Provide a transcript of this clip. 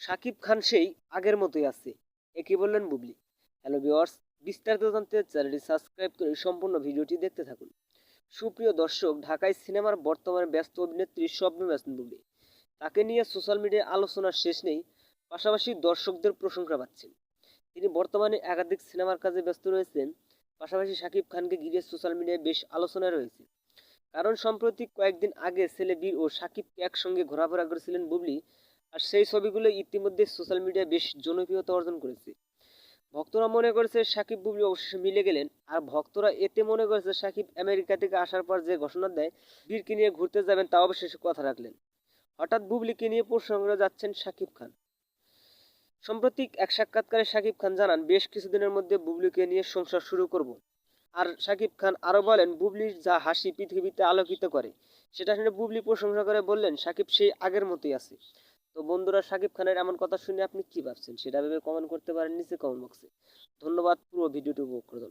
সাকিব খান সেই আগের মতোই আছে। একই বললেন বুবলি। হ্যালো ভিওয়ার্স বিস্তারিত জানতে চ্যানেলটি সাবস্ক্রাইব করে সম্পূর্ণ ভিডিওটি দেখতে থাকুন। সুপ্রিয় দর্শক, ঢাকায় সিনেমার বর্তমানে ব্যস্ত অভিনেত্রী স্বপ্ন ব্যস্ত বুবলি। তাকে নিয়ে সোশ্যাল মিডিয়ায় আলোচনার শেষ নেই, পাশাপাশি দর্শকদের প্রশংসা পাচ্ছেন। তিনি বর্তমানে একাধিক সিনেমার কাজে ব্যস্ত রয়েছেন, পাশাপাশি শাকিব খানকে ঘিরে সোশ্যাল মিডিয়ায় বেশ আলোচনায় রয়েছে। কারণ সম্প্রতি কয়েকদিন আগে ছেলে বীর ও শাকিবকে একসঙ্গে ঘোরাফেরা করেছিলেন বুবলি আর সেই ছবিগুলো ইতিমধ্যে সোশ্যাল মিডিয়ায় বেশ জনপ্রিয়তা অর্জন করেছে। ভক্তরা মনে করেছে সাকিব বুবলি অবশেষে মিলে গেলেন, আর ভক্তরা এতে মনে করেছে সাকিব আমেরিকা থেকে আসার পর যে ঘোষণা দেয় বীরকে নিয়ে ঘুরতে যাবেন তা অবশেষে কথা রাখলেন। হঠাৎ বুবলিকে নিয়ে প্রসঙ্গে যাচ্ছেন সাকিব খান। সাম্প্রতিক এক সাক্ষাৎকারে সাকিব খান জানান, বেশ কিছুদিনের মধ্যে বুবলিকে নিয়ে সংসার শুরু করব। আর সাকিব খান আরও বলেন, বুবলির যা হাসি পৃথিবীতে আলোকিত করে, সেটা শুনে বুবলি প্রশংসা করে বললেন, সাকিব সেই আগের মতোই আছে। তো বন্ধুরা, সাকিব খানের এমন কথা শুনে আপনি কি ভাবছেন? সেটা ভেবে কমেন্ট করতে পারেন নিচে কমেন্ট বক্সে ধন্যবাদ, পুরো ভিডিওটি উপভোগ করে